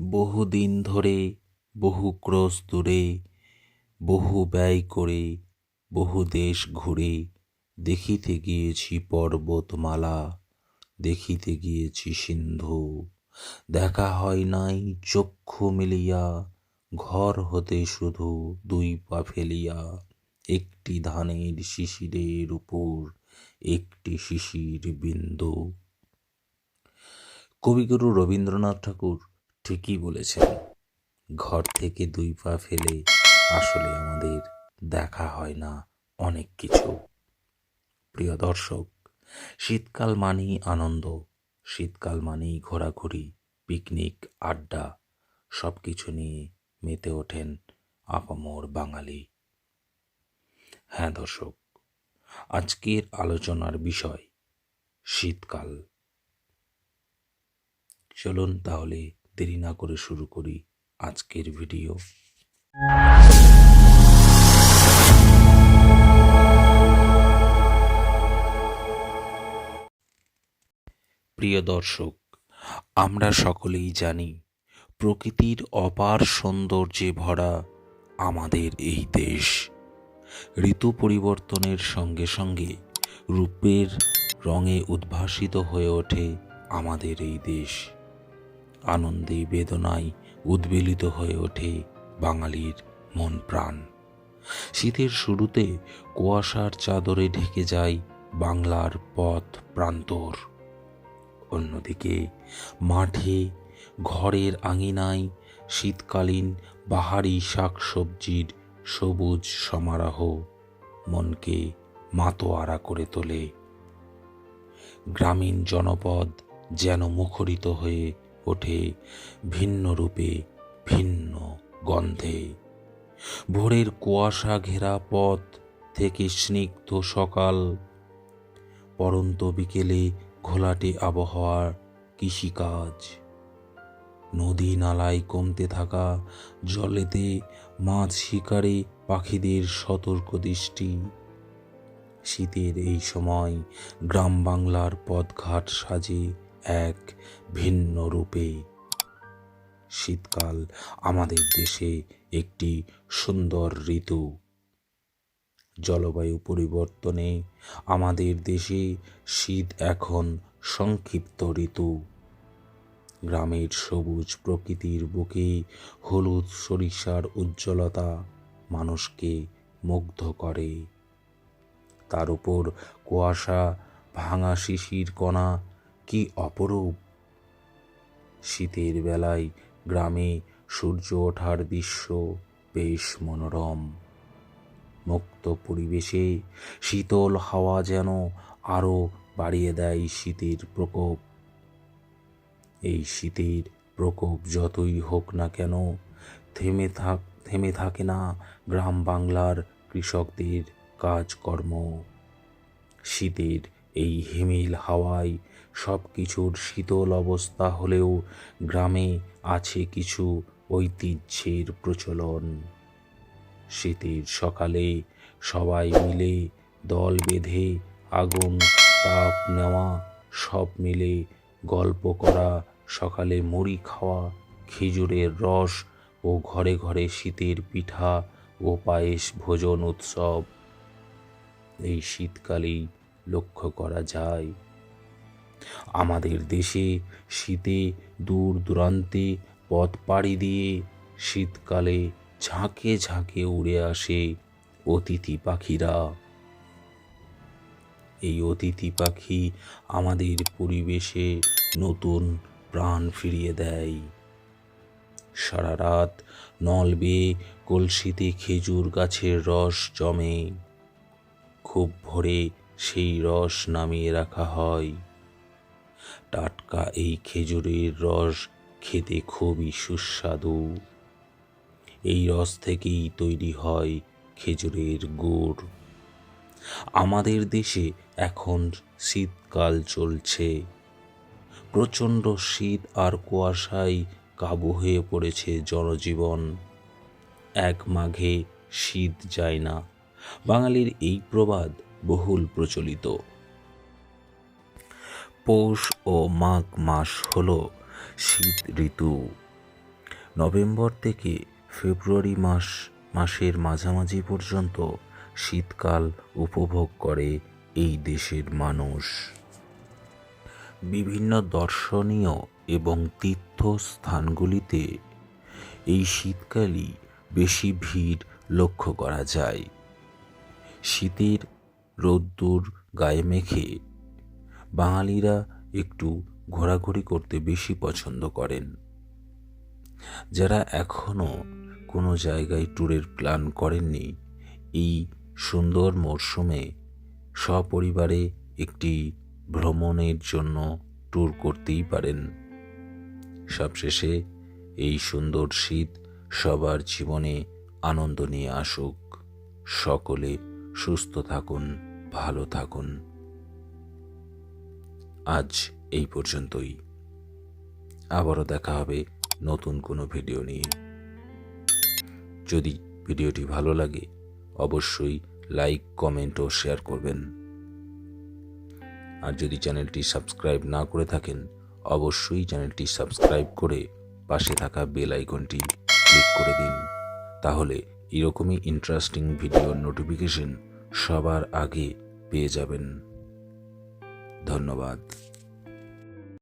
বহুদিন ধরে বহু ক্রোশ দূরে, বহু ব্যয় করে, বহু দেশ ঘুরে, দেখিতে গিয়েছি পর্বতমালা, দেখিতে গিয়েছি সিন্ধু। দেখা হয় নাই চক্ষু মিলিয়া, ঘর হতে শুধু দুই পা ফেলিয়া। একটি ধানের শিশিরের উপর, একটি শিশির বিন্দু। কবিগুরু রবীন্দ্রনাথ ঠাকুর ঠিকই বলেছেন। ঘর থেকে দুই পা ফেলে আসলে আমাদের দেখা হয় না অনেক কিছু। প্রিয় দর্শক, শীতকাল মানেই আনন্দ, শীতকাল মানেই ঘোরাঘুরি, পিকনিক, আড্ডা সব কিছু নিয়ে মেতে ওঠেন আপামর বাঙালি। হ্যাঁ দর্শক, আজকের আলোচনার বিষয় শীতকাল। চলুন তাহলে দেরি না করে শুরু করি আজকের ভিডিও। প্রিয় দর্শক, আমরা সকলেই জানি, প্রকৃতির অপার সৌন্দর্যে ভরা আমাদের এই দেশ। ঋতু পরিবর্তনের সঙ্গে সঙ্গে রূপের রঙে উদ্ভাসিত হয়ে ওঠে আমাদের এই দেশ। আনন্দে বেদনায় উদ্বেলিত হয়ে ওঠে বাঙালির মন প্রাণ। শীতের শুরুতে কুয়াশার চাদরে ঢেকে যায় বাংলার পথ প্রান্তর। অন্যদিকে মাঠে ঘরের আঙিনায় শীতকালীন বাহারি শাকসবজির সবুজ সমারোহ মনকে মাতোয়ারা করে তোলে। গ্রামীণ জনপদ যেন মুখরিত হয়ে ওঠে ভিন্ন রূপে ভিন্ন গন্ধে। ভোরের কুয়াশা ঘেরা পথ থেকে স্নিগ্ধ সকাল। পরন্ত বিকেলে ঘোলাটে আবহাওয়ার কৃষিকাজ। নদী নালায় কমতে থাকা জলেতে মাছ শিকারে পাখিদের সতর্ক দৃষ্টি। শীতের এই সময় গ্রাম বাংলার পথঘাট সাজে এক ভিন্ন রূপে। শীতকাল আমাদের দেশে একটি সুন্দর ঋতু। জলবায়ু পরিবর্তনে আমাদের দেশে শীত এখন সংক্ষিপ্ত ঋতু। গ্রামের সবুজ প্রকৃতির বুকে হলুদ সরিষার উজ্জ্বলতা মানুষকে মুগ্ধ করে। তার উপর কুয়াশা, ভাঙা শিশির কণা কি অপরূপ? শীতের বেলায় গ্রামে সূর্য ওঠার দৃশ্য বেশ মনোরম। মুক্ত পরিবেশে শীতল হাওয়া যেন আরও বাড়িয়ে দেয় শীতের প্রকোপ। এই শীতের প্রকোপ যতই হোক না কেন, থেমে থাক, থেমে থাকে না গ্রাম বাংলার কৃষকদের কাজকর্ম। শীতের এই হিমেল হাওয়ায় সব কিছুর শীতল অবস্থা হলেও গ্রামে আছে কিছু ঐতিহ্যের প্রচলন। শীতের সকালে সবাই মিলে দল বেঁধে আগুন তাপ নেওয়া, সব মিলে গল্প করা, সকালে মুড়ি খাওয়া, খেজুরের রস ও ঘরে ঘরে শীতের পিঠা ও পায়েস ভোজন উৎসব। এই শীতকালেই লক্ষ্য করা যায়। আমাদের দেশে শীতে দূর দূরান্তে পথ পাড়ি দিয়ে শীতকালে ঝাঁকে ঝাঁকে উড়ে আসে অতিথি পাখিরা। এই অতিথি পাখি আমাদের পরিবেশে নতুন প্রাণ ফিরিয়ে দেয়। সারা রাত নল বেয়ে কলসিতে খেজুর গাছের রস জমে। খুব ভোরে সেই রস নামিয়ে রাখা হয়। টাটকা এই খেজুরের রস খেতে খুবই সুস্বাদু। এই রস থেকেই তৈরি হয় খেজুরের গুড়। আমাদের দেশে এখন শীতকাল চলছে। প্রচণ্ড শীত আর কুয়াশায় কাবু হয়ে পড়েছে জনজীবন। এক মাঘে শীত যায় না। বাঙালির এই প্রবাদ বহুল প্রচলিত। পৌষ ও মাঘ মাস হল শীত ঋতু। নভেম্বর থেকে ফেব্রুয়ারি মাস, মাসের মাঝামাঝি পর্যন্ত শীতকাল উপভোগ করে এই দেশের মানুষ। বিভিন্ন দর্শনীয় এবং তীর্থস্থানগুলিতে এই শীতকালই বেশি ভিড় লক্ষ্য করা যায়। শীতের রোদ্দুর গায়ে মেখে। বাঙালিরা একটু ঘোরাঘুরি করতে বেশি পছন্দ করেন। যারা এখনও কোনো জায়গায় ট্যুরের প্ল্যান করেননি, এই সুন্দর মরশুমে সপরিবারে একটি ভ্রমণের জন্য ট্যুর করতেই পারেন। সবশেষে এই সুন্দর শীত সবার জীবনে আনন্দ নিয়ে আসুক। সকলে সুস্থ থাকুন, ভালো থাকুন। আজ এই পর্যন্তই। আবারও দেখা হবে নতুন কোনো ভিডিও নিয়ে। যদি ভিডিওটি ভালো লাগে, অবশ্যই লাইক, কমেন্ট ও শেয়ার করবেন। আর যদি চ্যানেলটি সাবস্ক্রাইব না করে থাকেন, অবশ্যই চ্যানেলটি সাবস্ক্রাইব করে পাশে থাকা বেল আইকনটি ক্লিক করে দিন। তাহলে এরকমই ইন্টারেস্টিং ভিডিওর নোটিফিকেশন সবার আগে পেয়ে যাবেন। ধন্যবাদ।